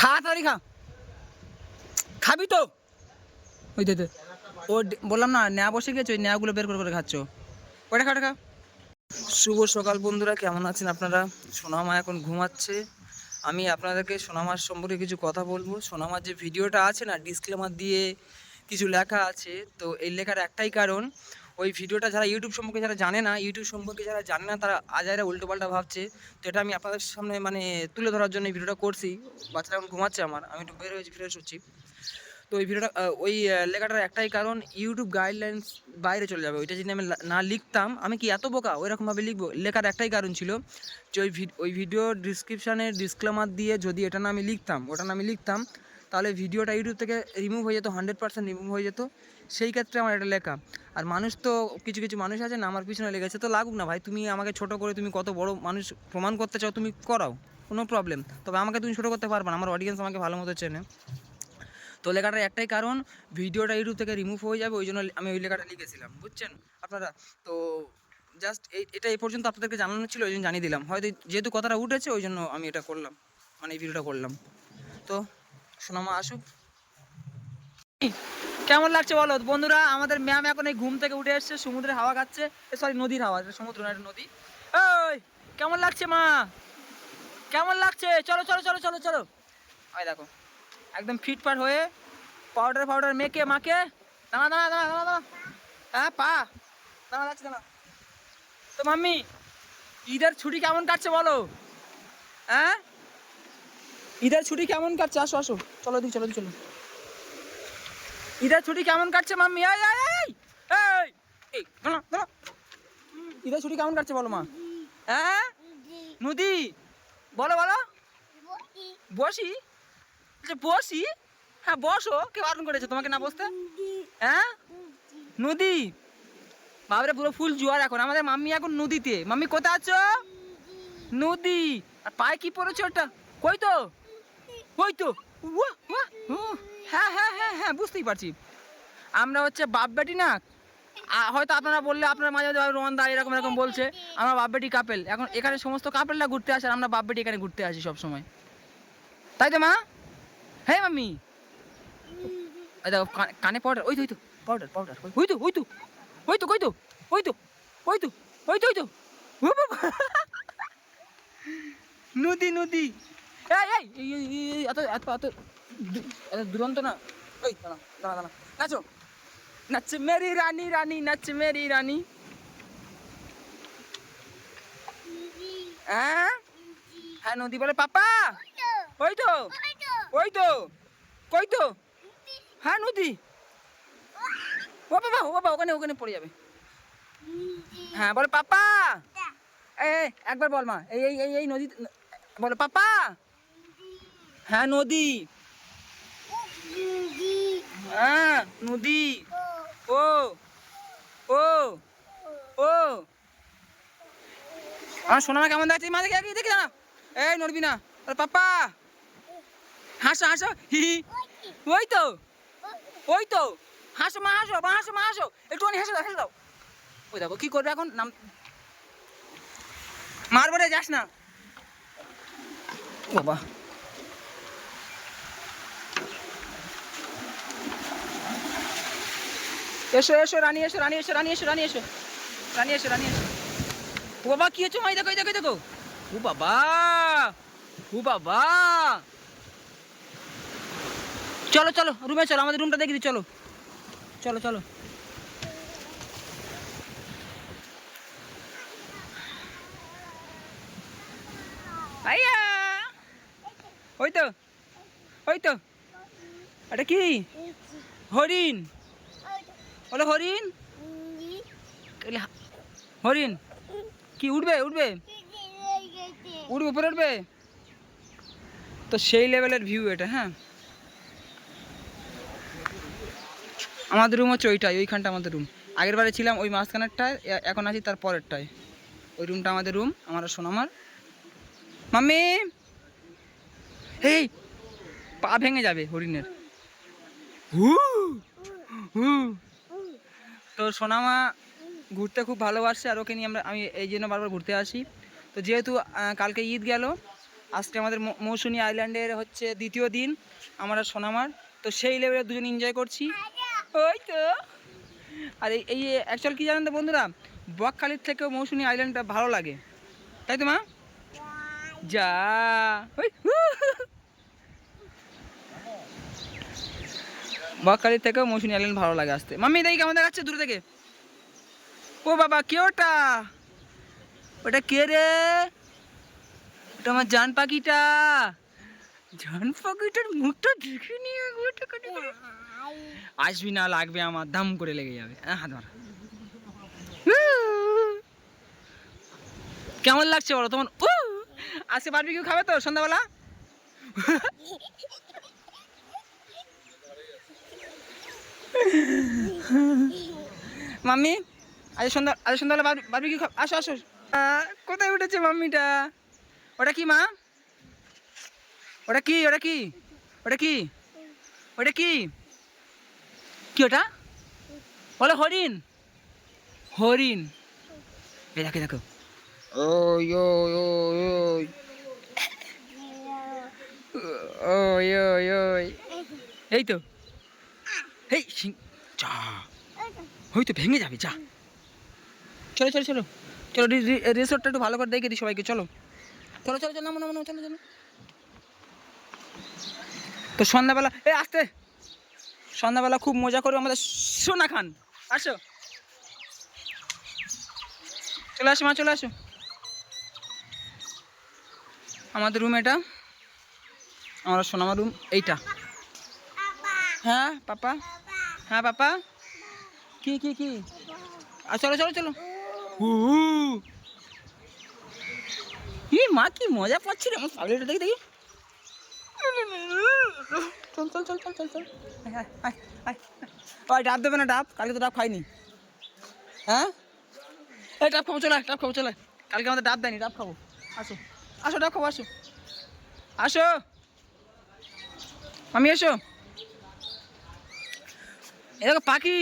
খা তাড়ি খা। খাবি তো? ওই দে। ও বললাম না, নেয়া বসে গেছে, ওই নেয়াগুলো বের করে করে খাচ্ছ। ওটা খাটা খা। শুভ সকাল বন্ধুরা, কেমন আছেন আপনারা? সোনামা এখন ঘুমাচ্ছে। আমি আপনাদেরকে সোনামার সম্পর্কে কিছু কথা বলব। সোনামার যে ভিডিওটা আছে না ডিসক্লেমার দিয়ে কিছু লেখা আছে, তো এই লেখার একটাই কারণ ওই ভিডিওটা যারা ইউটিউব সম্পর্কে যারা জানে না ইউটিউব সম্পর্কে যারা জানে না, তারা আজাইরা উল্টোপাল্টা ভাবছে। তো এটা আমি আপনাদের সামনে মানে তুলে ধরার জন্য এই ভিডিওটা করছি। বাচ্চারা এখন ঘুমাচ্ছে আমার, আমি একটু বের হয়েছি ফ্রেশ হচ্ছি। তো ওই ভিডিওটা ওই লেখাটার একটাই কারণ ইউটিউব গাইডলাইন্স বাইরে চলে যাবে। ওইটা যদি আমি না লিখতাম, আমি কি এত বোকা? ওইরকমভাবে লিখব। লেখার একটাই কারণ ছিল যে ওই ওই ভিডিও ডিসক্রিপশানে ডিসক্লেমার দিয়ে যদি এটা না আমি লিখতাম, ওটা না আমি লিখতাম, তাহলে ভিডিওটা ইউটিউব থেকে রিমুভ হয়ে যেত হান্ড্রেড পার্সেন্ট রিমুভ হয়ে যেত। সেই ক্ষেত্রে আমার এটা লেখা। আর মানুষ তো, কিছু কিছু মানুষ আছে না, আমার পিছনে লেগেছে, তো লাগুক না ভাই। তুমি আমাকে ছোট করে তুমি কত বড় মানুষ প্রমাণ করতে চাও, তুমি করাও, কোনো প্রবলেম তবে আমাকে তুমি ছোটো করতে পারবে না, আমার অডিয়েন্স আমাকে ভালো মতো চেনে। তো লেখাটার একটাই কারণ, ভিডিওটা ইউটিউব থেকে রিমুভ হয়ে যাবে ওই জন্য আমি ওই লেখাটা লিখেছিলাম, বুঝছেন? আপনারা, তো জাস্ট এই, এটা এই পর্যন্ত আপনাদেরকে জানানো ছিল ওই জন্য জানিয়ে দিলাম। হয়তো যেহেতু কথাটা উঠেছে ওই জন্য আমি এটা করলাম মানে এই ভিডিওটা করলাম। তো, সোনামা, আসুক। কেমন লাগছে বলো? বন্ধুরা, আমাদের ম্যাম এখন এই ঘুম থেকে উঠে এসছে, সমুদ্রের হাওয়া খাচ্ছে। সরি নদীর হাওয়া সমুদ্র না নদী। ওই কেমন লাগছে মা? কেমন লাগছে? চলো চলো চলো চলো চলো। ওই দেখো, একদম ফিটফাট হয়ে পাউডার পাউডার মেখে মাকে দাঁড়া দাঁড়া দাঁড়া দাঁড়া দাঁড়া। হ্যাঁ পা। দাঁড়া, লাগছে, দাঁড়া। তো মাম্মি, ঈদের ছুটি কেমন কাটছে বলো? হ্যাঁ? ঈদের ছুটি কেমন কাটছে? আসো আসো। চলো দিই চলো দিই চলো। ঈদের ছুটি কেমন কাটছে মাম্মি? এই এই এই এই ঈদের ছুটি কেমন কাটছে বলো মা? হ্যাঁ? নদী, বলো বলো। বসি? আচ্ছা বসি? হ্যাঁ বসো, কে বারণ করেছে? তোমাকে না বসতে? হ্যাঁ? নদী। বাবরে পুরো ফুল জোয়ার এখন। আমাদের মাম্মি এখন নদীতে। মাম্মি, কোথায় আছো? নদী। আর পায়ে কি পড়েছে ওটা? কই তো? কই তো? হ্যাঁ হ্যাঁ হ্যাঁ হ্যাঁ বুঝতেই পারছি আমরা হচ্ছে বাপ বেটি না হয়তো আপনারা বললে আপনার মাঝে মাঝে রোমান দা এরকম এরকম বলছে আমরা বাপ বেটি কাপেল এখন এখানে সমস্ত কাপেলরা ঘুরতে আসে আর আমরা বাপ বেটি এখানে ঘুরতে আসি সব সময় তাই তো মা হ্যাঁ মাম্মি দেখো কানে- পাউডার ওই তো ওই তো পাউডার পাউডার ওই তো ওই তো ওই তো ওই তো ওই তো ওই তো ওই তো ওই তো নদী নদী এই এই এত এত এত দুরন্ত না। ওই দাঁড়া দাঁড়া দাঁড়া। নাচো। নাচ মেরি রানী রানী নাচ মেরি রানী। হ্যাঁ? হ্যাঁ নদী বলে পাপা। ওই তো। ওই তো। কই তো? হ্যাঁ নদী। ও বাবা ও বাবা ওখানে ওখানে পড়ে যাবে। হ্যাঁ বলে পাপা। এই, একবার বল মা। এই এই এই নদী বলো পাপা। হ্যাঁ নদী। হ্যাঁ নদী। ও। ও। ও। আমার সোনামা কেমন দেখছি মা দেখি দেখি দেখি না এই নড়বি না। পাপা। হাসো হাসো। হি হি। ওই তো। ওই তো। হাসো মা হাসো মা হাসো মা হাসো। একটুখানি হেসে দাও হেসে দাও। ওই দেখো কি করবে এখন? নাম মারবারে যাস না। বাবা। এসো এসো, রানী এসো রানী এসো রানী এসো রানী এসো। রানী এসো রানী, এসো। ও বাবা, কি হচ্ছে? মাই দেখো দেখো দেখো। ও বাবা ও বাবা। চলো চলো, রুমে চলো, আমাদের রুমটা দেখি চলো। চলো চলো। আইয়া ওই তো ওই তো। এটা কি? হরিণ। বলো হরিণ। হরিণ কি উঠবে উঠবে উঠবে উপরে উঠবে তো সেই লেভেলের ভিউ এটা হ্যাঁ। আমাদের রুম হচ্ছে ওইটাই ওইখানটা আমাদের রুম আগের বারে ছিলাম ওই মাঝখানেরটায় এখন আছি তার পরেরটায়। ওই রুমটা আমাদের রুম আমার সোনামার। মাম্মি! এই পা ভেঙে যাবে হরিণের। হু হু। তো সোনামা ঘুরতে খুব ভালোবাসে আর ওকে নিয়ে আমরা আমি এই জন্য বারবার ঘুরতে আসি। তো যেহেতু কালকে ঈদ গেল, আজকে আমাদের মৌসুমি আইল্যান্ডের হচ্ছে দ্বিতীয় দিন আমরা সোনামার। তো সেই লেভেলে দুজন এনজয় করছি। ওই তো। আর এই এই অ্যাকচুয়াল কী জানেন তো বন্ধুরা? বকখালির থেকেও মৌসুমি আইল্যান্ডটা ভালো লাগে। তাই তো মা? যা। ওই হু। বকখালির থেকেও মৌসুনি আইল্যান্ড ভালো লাগে আসতে। মাম্মি দেখি কেমন দেখাচ্ছে দূর থেকে? ও বাবা, কে ওটা? ওটা কে রে? ওটা আমার জান পাখিটা। জান পাখিটার মুখটা দেখে নিয়ে আসবি না, লাগবে আমার, দাম করে লেগে যাবে। হাত মার কেমন লাগছে বলো তোমার? উ আজকে বারবি কেউ খাবে তো সন্ধ্যাবেলা? মাম্মি আজ সন্ধ্যা আজ সন্ধ্যাবেলা বারবি খাবে আসো আসো। কোথায় উঠেছে মাম্মিটা? ওটা কি মা? ওটা কি ওটা কি? ওটা কি? ওটা কি? কি ওটা? বলো হরিণ। হরিণ। এই দেখো দেখো। ওই ওই ওই ওই ওই ওই ওই। এই তো। এই সিং যা। ওই তো ভেঙে যাবে যা। চলো চলো চলো। চলো রিসোর্টটা একটু ভালো করে দেখে দিই সবাইকে চলো। চলো চলো চলো নামো নামো, চলো চলো। তো সন্ধ্যাবেলা এ আসতে। সন্ধ্যাবেলা খুব মজা করব আমাদের সোনা খান। আসো। চলে আসো মা চলে আসো। আমাদের রুম এটা। আমার সোনামা রুম এইটা। হ্যাঁ পাপা। হ্যাঁ পাপা? কি কি কি? চলো চলো চলো। ই মা, কি মজা পাচ্ছি রে। আমার পাগলিটা দেখি দেখি। চল চল চল চল চল চল। ওই ডাব দেবে না ডাব? কালকে তো ডাব খাইনি। হ্যাঁ? এই ডাব খাব, চলে ডাব খাব, চলে কালকে আমাদের ডাব দেয়নি, ডাব খাব। আসো আসো, ডাব খাব, আসো। আসো। আমি এসো এ দেখো, পাখি।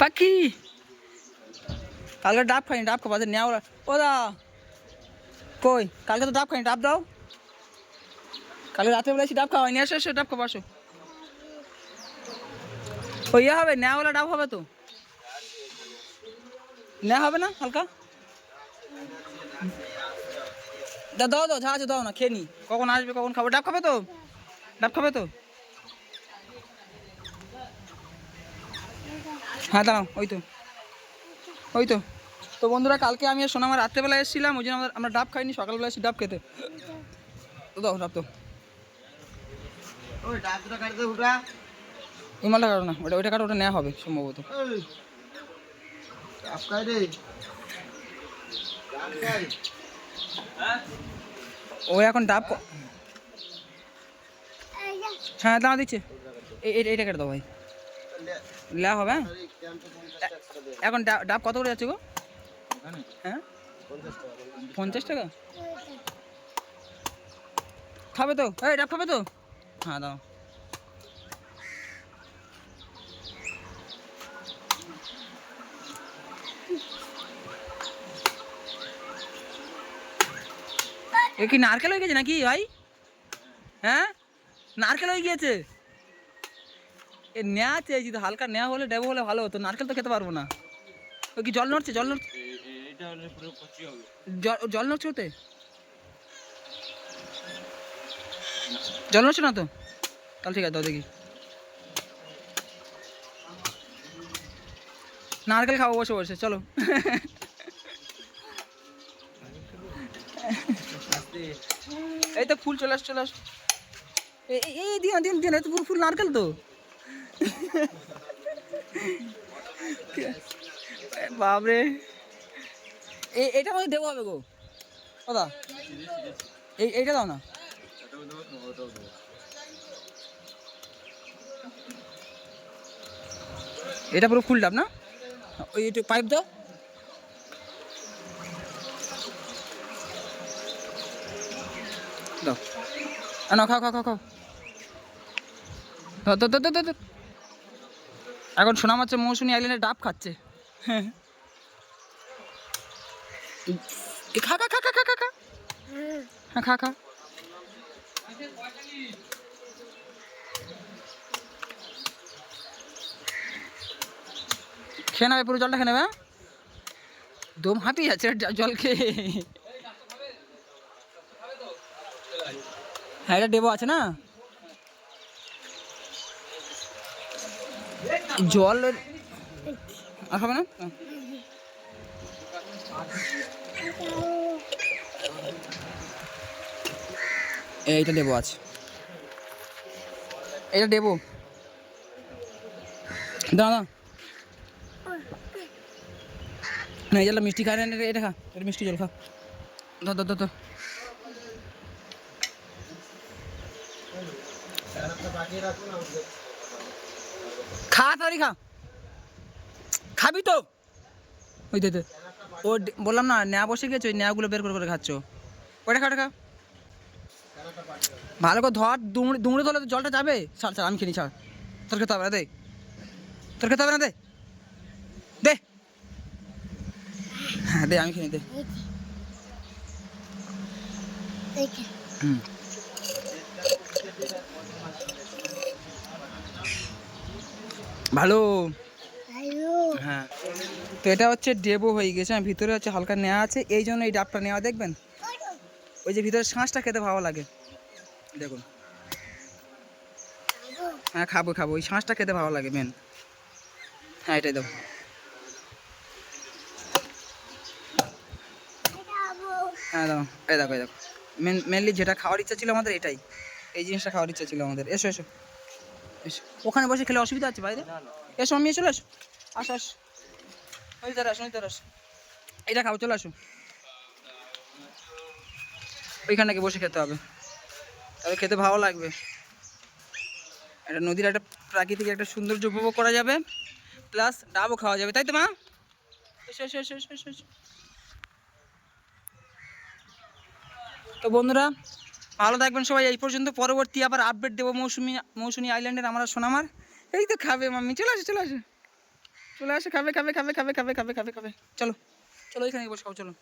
পাখি। কালকে ডাব খাইনি, ডাব খাব নেওয়া ও দা। কই, কালকে তো ডাব খাইনি, ডাব দাও। কালকে রাতে বলেছি ডাব খাওয়াই নিয়ে এসো ডাব খাব, আসো। ও ইয়ে হবে নেওয়ালা ডাব হবে তো। নেওয়া হবে না, হালকা? দাও দাও, যা আছে দাও না, খেয়ে নি। কখন আসবে, কখন খাব, ডাব খাবে তো? ডাব খাবে তো? হ্যাঁ দাঁড়াও ওই তো। ওই তো। তো বন্ধুরা কালকে আমি আর সোনামার রাত্রেবেলা এসেছিলাম ওই জন্য আমরা- আমরা ডাব খাইনি সকালবেলা এসেছি ডাব খেতে। তো দাও ডাব তো ওই মালটা কাটো না ওটা ওইটা কাটো ওটা নেওয়া হবে সম্ভবত। খাই ও এখন ডাব হ্যাঁ দাঁড়া দিচ্ছে। এইটা কেটে দাও ভাই। লেয়া হবে হ্যাঁ? এখন ডাব কত করে যাচ্ছে গো? হ্যাঁ? পঞ্চাশ টাকা? খাবে তো? এই, ডাব খাবে তো? হ্যাঁ দাও। এ কি নারকেল হয়ে গেছে নাকি ভাই? হ্যাঁ? নারকেল হয়ে গিয়েছে? নেওয়া চেয়েছি তো, হালকা নেওয়া হলে ডেবো হলে ভালো হতো, নারকেল তো খেতে পারব না। ওই কি জল নড়ছে জল নড়ছে? জল নড়ছে ওতে? জল নড়ছে না তো? তাহলে ঠিক আছে, দাও দেখি। নারকেল খাব, বসে বসে, চলো। এই তো ফুল চলে আস চলে আস এই দিন দিন দিন এই তো পুরো ফুল নারকেল তো। বাপরে। এটা আমাদের দেবো হবে গো। দাদা এই এইটা দাও না। এটা পুরো ফুল ডাব না? ওই একটু পাইপ দাও। দাও। নাও খাও খাও খাও খাও। দাও, দাও, দাও, দাও। এখন শোনা মাচ্ছে মৌসুমি আইল্যান্ডে ডাব খাচ্ছে। খা খা খা খা খা খা খা। হ্যাঁ খা খা। খেয়ে নেবে, পুরো জলটা খেয়ে নেবে হ্যাঁ? দম হাঁপিয়ে জ- জল খেয়ে। হ্যাঁ এটা ডেবো আছে না? জল আর খাবে না? এইটা দেবো আছে। এটা দেবো দাদা না, এই মিষ্টি খায় না এটা- খা। এটা মিষ্টি জল খা। ধর ধর ধর ধর। খা তাড়াতাড়ি খা। খাবি তো। ওই দে ও বললাম না নেয়া বসে গেছে ওই নেয়াগুলো বের করে করে খাচ্ছ। ওটা খা ওটা খা। ভালো করে ধর দুমড়ে দুমড়ে ধরলে তো জলটা যাবে। ছাড় ছাড় আমি খেলি ছাড়। তোর খেতে হবে না দে। তোর খেতে হবে না দে। দে। হ্যাঁ দে আমি খেলি দে। হুম। ভালো? হ্যাঁ। তো এটা হচ্ছে ডেবো হয়ে গেছে। আর ভিতরে হচ্ছে হালকা নেওয়া আছে। এই জন্য এই ডাবটা নেওয়া দেখবেন? ওই যে ভিতরে শাঁসটা খেতে ভালো লাগে। দেখুন। হ্যাঁ খাব খাব। ওই শাঁসটা খেতে ভালো লাগে মেন। হ্যাঁ এটাই দাও। হ্যাঁ দাও। এই দেখো এই দেখো। মেন মেনলি যেটা খাওয়ার ইচ্ছা ছিল আমাদের এটাই। এই জিনিসটা খাওয়ার ইচ্ছা ছিল আমাদের। এসো এসো। এসো। ওখানে বসে খেলে অসুবিধা আছে, বাইরে? এসো আমি চলে আসো। আস আস। ওই দাঁড়া আসো, ওই দাঁড়া আসো। এটা খাও, চলে আসো। ওইখানে বসে খেতে হবে। তবে খেতে ভালো লাগবে। একটা নদীর একটা প্রাকৃতিক একটা সৌন্দর্য উপভোগ করা যাবে। প্লাস ডাবও খাওয়া যাবে, তাই তো, মা। তো বন্ধুরা ভালো থাকবেন সবাই, এই পর্যন্ত পরবর্তী আবার আপডেট দেবো মৌসুমি মৌসুমি আইল্যান্ডের আমরা সোনামার। এই তো খাবে মাম্মি, চলে আসে, চলে আসো। চলে আসে, খাবে খাবে খাবে খাবে খাবে খাবে খাবে খাবে। চলো চলো এখানে বসে খাও, চলো।